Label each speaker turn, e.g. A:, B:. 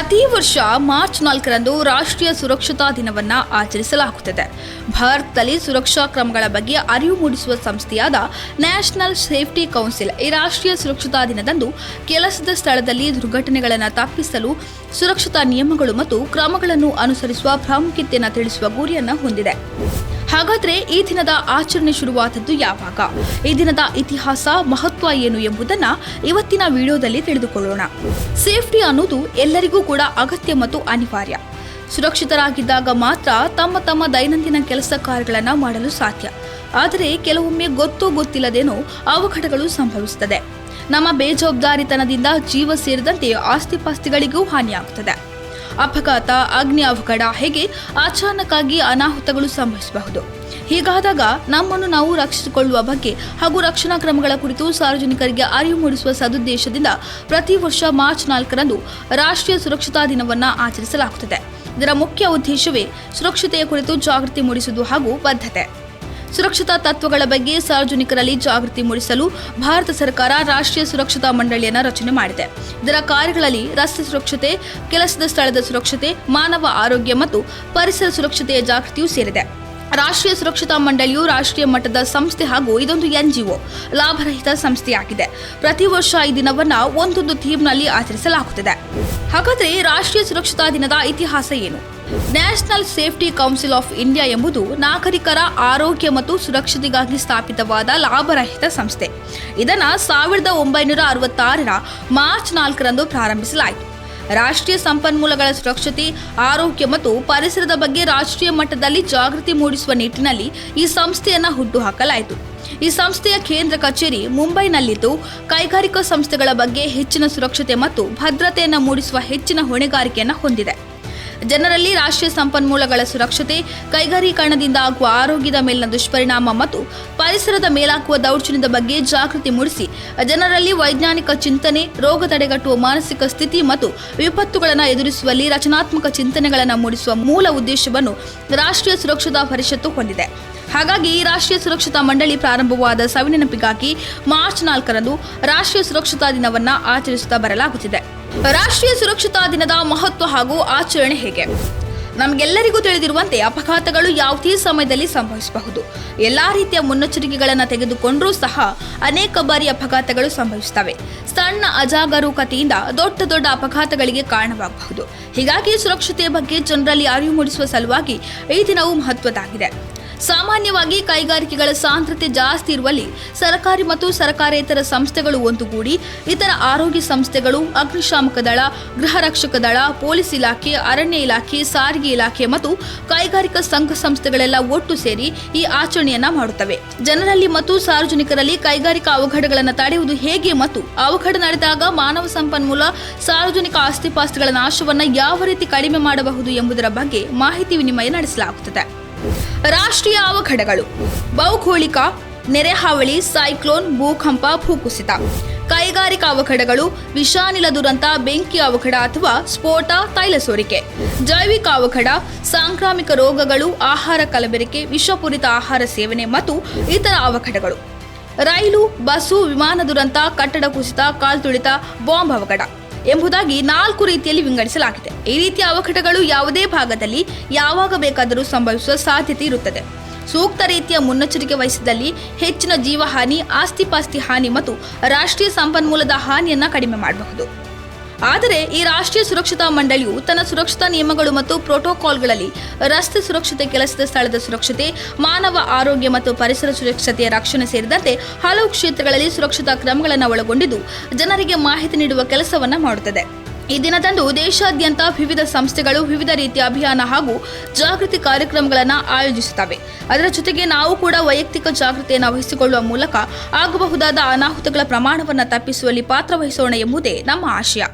A: ಪ್ರತಿ ವರ್ಷ ಮಾರ್ಚ್ ನಾಲ್ಕರಂದು ರಾಷ್ಟ್ರೀಯ ಸುರಕ್ಷತಾ ದಿನವನ್ನು ಆಚರಿಸಲಾಗುತ್ತದೆ. ಭಾರತದಲ್ಲಿ ಸುರಕ್ಷಾ ಕ್ರಮಗಳ ಬಗ್ಗೆ ಅರಿವು ಮೂಡಿಸುವ ಸಂಸ್ಥೆಯಾದ ನ್ಯಾಷನಲ್ ಸೇಫ್ಟಿ ಕೌನ್ಸಿಲ್ ಈ ರಾಷ್ಟ್ರೀಯ ಸುರಕ್ಷತಾ ದಿನದಂದು ಕೆಲಸದ ಸ್ಥಳದಲ್ಲಿ ದುರ್ಘಟನೆಗಳನ್ನು ತಪ್ಪಿಸಲು ಸುರಕ್ಷತಾ ನಿಯಮಗಳು ಮತ್ತು ಕ್ರಮಗಳನ್ನು ಅನುಸರಿಸುವ ಪ್ರಾಮುಖ್ಯತೆಯನ್ನು ತಿಳಿಸುವ ಗುರಿಯನ್ನು ಹೊಂದಿದೆ. ಹಾಗಾದ್ರೆ ಈ ದಿನದ ಆಚರಣೆ ಶುರುವಾದದ್ದು ಯಾವಾಗ? ಈ ದಿನದ ಇತಿಹಾಸ ಮಹತ್ವ ಏನು ಎಂಬುದನ್ನ ಇವತ್ತಿನ ವಿಡಿಯೋದಲ್ಲಿ ತಿಳಿದುಕೊಳ್ಳೋಣ. ಸೇಫ್ಟಿ ಅನ್ನೋದು ಎಲ್ಲರಿಗೂ ಕೂಡ ಅಗತ್ಯ ಮತ್ತು ಅನಿವಾರ್ಯ. ಸುರಕ್ಷಿತರಾಗಿದ್ದಾಗ ಮಾತ್ರ ತಮ್ಮ ತಮ್ಮ ದೈನಂದಿನ ಕೆಲಸ ಕಾರ್ಯಗಳನ್ನು ಮಾಡಲು ಸಾಧ್ಯ. ಆದರೆ ಕೆಲವೊಮ್ಮೆ ಗೊತ್ತೋ ಗೊತ್ತಿಲ್ಲದೇನೋ ಅವಘಡಗಳು ಸಂಭವಿಸುತ್ತದೆ ನಮ್ಮ ಬೇಜವಾಬ್ದಾರಿತನದಿಂದ ಜೀವ ಸೇರಿದಂತೆ ಆಸ್ತಿಪಾಸ್ತಿಗಳಿಗೂ ಹಾನಿಯಾಗುತ್ತದೆ ಅಪಘಾತ, ಅಗ್ನಿ ಅವಘಡ ಹೇಗೆ ಅಚಾನಕ್ಕಾಗಿ ಅನಾಹುತಗಳು ಸಂಭವಿಸಬಹುದು? ಹೀಗಾದಾಗ ನಮ್ಮನ್ನು ನಾವು ರಕ್ಷಿಸಿಕೊಳ್ಳುವ ಬಗ್ಗೆ ಹಾಗೂ ರಕ್ಷಣಾ ಕ್ರಮಗಳ ಕುರಿತು ಸಾರ್ವಜನಿಕರಿಗೆ ಅರಿವು ಮೂಡಿಸುವ ಸದುದ್ದೇಶದಿಂದ ಪ್ರತಿ ವರ್ಷ ಮಾರ್ಚ್ ನಾಲ್ಕರಂದು ರಾಷ್ಟ್ರೀಯ ಸುರಕ್ಷತಾ ದಿನವನ್ನು ಆಚರಿಸಲಾಗುತ್ತದೆ. ಇದರ ಮುಖ್ಯ ಉದ್ದೇಶವೇ ಸುರಕ್ಷತೆಯ ಕುರಿತು ಜಾಗೃತಿ ಮೂಡಿಸುವುದು ಹಾಗೂ ಬದ್ಧತೆ. ಸುರಕ್ಷತಾ ತತ್ವಗಳ ಬಗ್ಗೆ ಸಾರ್ವಜನಿಕರಲ್ಲಿ ಜಾಗೃತಿ ಮೂಡಿಸಲು ಭಾರತ ಸರ್ಕಾರ ರಾಷ್ಟ್ರೀಯ ಸುರಕ್ಷತಾ ಮಂಡಳಿಯನ್ನು ರಚನೆ ಮಾಡಿದೆ. ಇದರ ಕಾರ್ಯಗಳಲ್ಲಿ ರಸ್ತೆ ಸುರಕ್ಷತೆ, ಕೆಲಸದ ಸ್ಥಳದ ಸುರಕ್ಷತೆ, ಮಾನವ ಆರೋಗ್ಯ ಮತ್ತು ಪರಿಸರ ಸುರಕ್ಷತೆಯ ಜಾಗೃತಿಯೂ ಸೇರಿದೆ. ರಾಷ್ಟ್ರೀಯ ಸುರಕ್ಷತಾ ಮಂಡಳಿಯು ರಾಷ್ಟ್ರೀಯ ಮಟ್ಟದ ಸಂಸ್ಥೆ ಹಾಗೂ ಇದೊಂದು ಎನ್ಜಿಒ ಲಾಭರಹಿತ ಸಂಸ್ಥೆಯಾಗಿದೆ. ಪ್ರತಿ ವರ್ಷ ಈ ದಿನವನ್ನ ಒಂದೊಂದು ಥೀಮ್ನಲ್ಲಿ ಆಚರಿಸಲಾಗುತ್ತದೆ. ಹಾಗಾದರೆ ರಾಷ್ಟ್ರೀಯ ಸುರಕ್ಷತಾ ದಿನದ ಇತಿಹಾಸ ಏನು? National safety council of India ಎಂಬುದು ನಾಗರಿಕರ ಆರೋಗ್ಯ ಮತ್ತು ಸುರಕ್ಷತೆಗಾಗಿ ಸ್ಥಾಪಿತವಾದ ಲಾಭರಹಿತ ಸಂಸ್ಥೆ. ಇದನ್ನು ಸಾವಿರದ ಒಂಬೈನೂರ ಅರವತ್ತಾರರ ಮಾರ್ಚ್ ನಾಲ್ಕರಂದು ಪ್ರಾರಂಭಿಸಲಾಯಿತು. ರಾಷ್ಟ್ರೀಯ ಸಂಪನ್ಮೂಲಗಳ ಸುರಕ್ಷತೆ, ಆರೋಗ್ಯ ಮತ್ತು ಪರಿಸರದ ಬಗ್ಗೆ ರಾಷ್ಟ್ರೀಯ ಮಟ್ಟದಲ್ಲಿ ಜಾಗೃತಿ ಮೂಡಿಸುವ ನಿಟ್ಟಿನಲ್ಲಿ ಈ ಸಂಸ್ಥೆಯನ್ನು ಹುಟ್ಟುಹಾಕಲಾಯಿತು. ಈ ಸಂಸ್ಥೆಯ ಕೇಂದ್ರ ಕಚೇರಿ ಮುಂಬೈನಲ್ಲಿದ್ದು, ಕೈಗಾರಿಕಾ ಸಂಸ್ಥೆಗಳ ಬಗ್ಗೆ ಹೆಚ್ಚಿನ ಸುರಕ್ಷತೆ ಮತ್ತು ಭದ್ರತೆಯನ್ನು ಮೂಡಿಸುವ ಹೆಚ್ಚಿನ ಹೊಣೆಗಾರಿಕೆಯನ್ನು ಹೊಂದಿದೆ. ಜನರಲ್ಲಿ ರಾಷ್ಟ್ರೀಯ ಸಂಪನ್ಮೂಲಗಳ ಸುರಕ್ಷತೆ, ಕೈಗಾರೀಕರಣದಿಂದ ಆಗುವ ಆರೋಗ್ಯದ ಮೇಲಿನ ದುಷ್ಪರಿಣಾಮ ಮತ್ತು ಪರಿಸರದ ಮೇಲಾಗುವ ದೌರ್ಜನ್ಯದ ಬಗ್ಗೆ ಜಾಗೃತಿ ಮೂಡಿಸಿ, ಜನರಲ್ಲಿ ವೈಜ್ಞಾನಿಕ ಚಿಂತನೆ, ರೋಗ ತಡೆಗಟ್ಟುವ ಮಾನಸಿಕ ಸ್ಥಿತಿ ಮತ್ತು ವಿಪತ್ತುಗಳನ್ನು ಎದುರಿಸುವಲ್ಲಿ ರಚನಾತ್ಮಕ ಚಿಂತನೆಗಳನ್ನು ಮೂಡಿಸುವ ಮೂಲ ಉದ್ದೇಶವನ್ನು ರಾಷ್ಟ್ರೀಯ ಸುರಕ್ಷತಾ ಪರಿಷತ್ತು ಹೊಂದಿದೆ. ಹಾಗಾಗಿ ರಾಷ್ಟ್ರೀಯ ಸುರಕ್ಷತಾ ಮಂಡಳಿ ಪ್ರಾರಂಭವಾದ ಸವಿನೆನಪಿಗಾಗಿ ಮಾರ್ಚ್ ನಾಲ್ಕರಂದು ರಾಷ್ಟ್ರೀಯ ಸುರಕ್ಷತಾ ದಿನವನ್ನು ಆಚರಿಸುತ್ತಾ ಬರಲಾಗುತ್ತಿದೆ. ರಾಷ್ಟ್ರೀಯ ಸುರಕ್ಷತಾ ದಿನದ ಮಹತ್ವ ಹಾಗೂ ಆಚರಣೆ ಹೇಗೆ? ನಮಗೆಲ್ಲರಿಗೂ ತಿಳಿದಿರುವಂತೆ ಅಪಘಾತಗಳು ಯಾವುದೇ ಸಮಯದಲ್ಲಿ ಸಂಭವಿಸಬಹುದು. ಎಲ್ಲಾ ರೀತಿಯ ಮುನ್ನೆಚ್ಚರಿಕೆಗಳನ್ನು ತೆಗೆದುಕೊಂಡರೂ ಸಹ ಅನೇಕ ಬಾರಿ ಅಪಘಾತಗಳು ಸಂಭವಿಸುತ್ತವೆ. ಸಣ್ಣ ಅಜಾಗರೂಕತೆಯಿಂದ ದೊಡ್ಡ ದೊಡ್ಡ ಅಪಘಾತಗಳಿಗೆ ಕಾರಣವಾಗಬಹುದು. ಹೀಗಾಗಿ ಸುರಕ್ಷತೆಯ ಬಗ್ಗೆ ಜನರಲ್ಲಿ ಅರಿವು ಮೂಡಿಸುವ ಸಲುವಾಗಿ ಈ ದಿನವು ಮಹತ್ವದಾಗಿದೆ ಸಾಮಾನ್ಯವಾಗಿ ಕೈಗಾರಿಕೆಗಳ ಸಾಂದ್ರತೆ ಜಾಸ್ತಿ ಇರುವಲ್ಲಿ ಸರ್ಕಾರಿ ಮತ್ತು ಸರ್ಕಾರೇತರ ಸಂಸ್ಥೆಗಳು ಒಂದುಗೂಡಿ, ಇತರ ಆರೋಗ್ಯ ಸಂಸ್ಥೆಗಳು, ಅಗ್ನಿಶಾಮಕ ದಳ, ಗೃಹ ರಕ್ಷಕ ದಳ, ಪೊಲೀಸ್ ಇಲಾಖೆ, ಅರಣ್ಯ ಇಲಾಖೆ, ಸಾರಿಗೆ ಇಲಾಖೆ ಮತ್ತು ಕೈಗಾರಿಕಾ ಸಂಘ ಸಂಸ್ಥೆಗಳೆಲ್ಲ ಒಟ್ಟು ಸೇರಿ ಈ ಆಚರಣೆಯನ್ನ ಮಾಡುತ್ತವೆ. ಜನರಲ್ಲಿ ಮತ್ತು ಸಾರ್ವಜನಿಕರಲ್ಲಿ ಕೈಗಾರಿಕಾ ಅವಘಡಗಳನ್ನು ತಡೆಯುವುದು ಹೇಗೆ ಮತ್ತು ಅವಘಡ ನಡೆದಾಗ ಮಾನವ ಸಂಪನ್ಮೂಲ, ಸಾರ್ವಜನಿಕ ಆಸ್ತಿಪಾಸ್ತಿಗಳ ನಾಶವನ್ನು ಯಾವ ರೀತಿ ಕಡಿಮೆ ಮಾಡಬಹುದು ಎಂಬುದರ ಬಗ್ಗೆ ಮಾಹಿತಿ ವಿನಿಮಯ ನಡೆಸಲಾಗುತ್ತದೆ. ರಾಷ್ಟ್ರೀಯ ಅವಘಡಗಳು. ಭೌಗೋಳಿಕ ನೆರೆಹಾವಳಿ, ಸೈಕ್ಲೋನ್, ಭೂಕಂಪ ಭೂಕುಸಿತ. ಕೈಗಾರಿಕಾ ಅವಘಡಗಳು, ವಿಷಾನಿಲ ದುರಂತ, ಬೆಂಕಿ ಅವಘಡ ಅಥವಾ ಸ್ಫೋಟ, ತೈಲ ಸೋರಿಕೆ. ಜೈವಿಕ ಅವಘಡ, ಸಾಂಕ್ರಾಮಿಕ ರೋಗಗಳು, ಆಹಾರ ಕಲಬೆರಕೆ, ವಿಷಪೂರಿತ ಆಹಾರ ಸೇವನೆ ಮತ್ತು ಇತರ ಅವಘಡಗಳು. ರೈಲು, ಬಸ್ಸು, ವಿಮಾನ ದುರಂತ, ಕಟ್ಟಡ ಕುಸಿತ, ಕಾಲ್ತುಳಿತ, ಬಾಂಬ್ ಅವಘಡ. ಎಂಬುದಾಗಿ ನಾಲ್ಕು ರೀತಿಯಲ್ಲಿ ವಿಂಗಡಿಸಲಾಗಿದೆ. ಈ ರೀತಿಯ ಅವಘಡಗಳು ಯಾವುದೇ ಭಾಗದಲ್ಲಿ ಯಾವಾಗ ಬೇಕಾದರೂ ಸಂಭವಿಸುವ ಸಾಧ್ಯತೆ ಇರುತ್ತದೆ. ಸೂಕ್ತ ರೀತಿಯ ಮುನ್ನೆಚ್ಚರಿಕೆ ವಹಿಸಿದಲ್ಲಿ ಹೆಚ್ಚಿನ ಜೀವಹಾನಿ, ಆಸ್ತಿಪಾಸ್ತಿ ಹಾನಿ ಮತ್ತು ರಾಷ್ಟ್ರೀಯ ಸಂಪನ್ಮೂಲದ ಹಾನಿಯನ್ನು ಕಡಿಮೆ ಮಾಡಬಹುದು. ಆದರೆ ಈ ರಾಷ್ಟ್ರೀಯ ಸುರಕ್ಷತಾ ಮಂಡಳಿಯು ತನ್ನ ಸುರಕ್ಷತಾ ನಿಯಮಗಳು ಮತ್ತು ಪ್ರೋಟೋಕಾಲ್ಗಳಲ್ಲಿ ರಸ್ತೆ ಸುರಕ್ಷತೆ, ಕೆಲಸದ ಸ್ಥಳದ ಸುರಕ್ಷತೆ, ಮಾನವ ಆರೋಗ್ಯ ಮತ್ತು ಪರಿಸರ ಸುರಕ್ಷತೆಯ ರಕ್ಷಣೆ ಸೇರಿದಂತೆ ಹಲವು ಕ್ಷೇತ್ರಗಳಲ್ಲಿ ಸುರಕ್ಷತಾ ಕ್ರಮಗಳನ್ನು ಒಳಗೊಂಡಿದ್ದು ಜನರಿಗೆ ಮಾಹಿತಿ ನೀಡುವ ಕೆಲಸವನ್ನು ಮಾಡುತ್ತದೆ. ಈ ದಿನದಂದು ದೇಶಾದ್ಯಂತ ವಿವಿಧ ಸಂಸ್ಥೆಗಳು ವಿವಿಧ ರೀತಿಯ ಅಭಿಯಾನ ಹಾಗೂ ಜಾಗೃತಿ ಕಾರ್ಯಕ್ರಮಗಳನ್ನು ಆಯೋಜಿಸುತ್ತವೆ. ಅದರ ಜೊತೆಗೆ ನಾವು ಕೂಡ ವೈಯಕ್ತಿಕ ಜಾಗೃತಿಯನ್ನು ವಹಿಸಿಕೊಳ್ಳುವ ಮೂಲಕ ಆಗಬಹುದಾದ ಅನಾಹುತಗಳ ಪ್ರಮಾಣವನ್ನು ತಪ್ಪಿಸುವಲ್ಲಿ ಪಾತ್ರ ವಹಿಸೋಣ ಎಂಬುದೇ ನಮ್ಮ ಆಶಯ.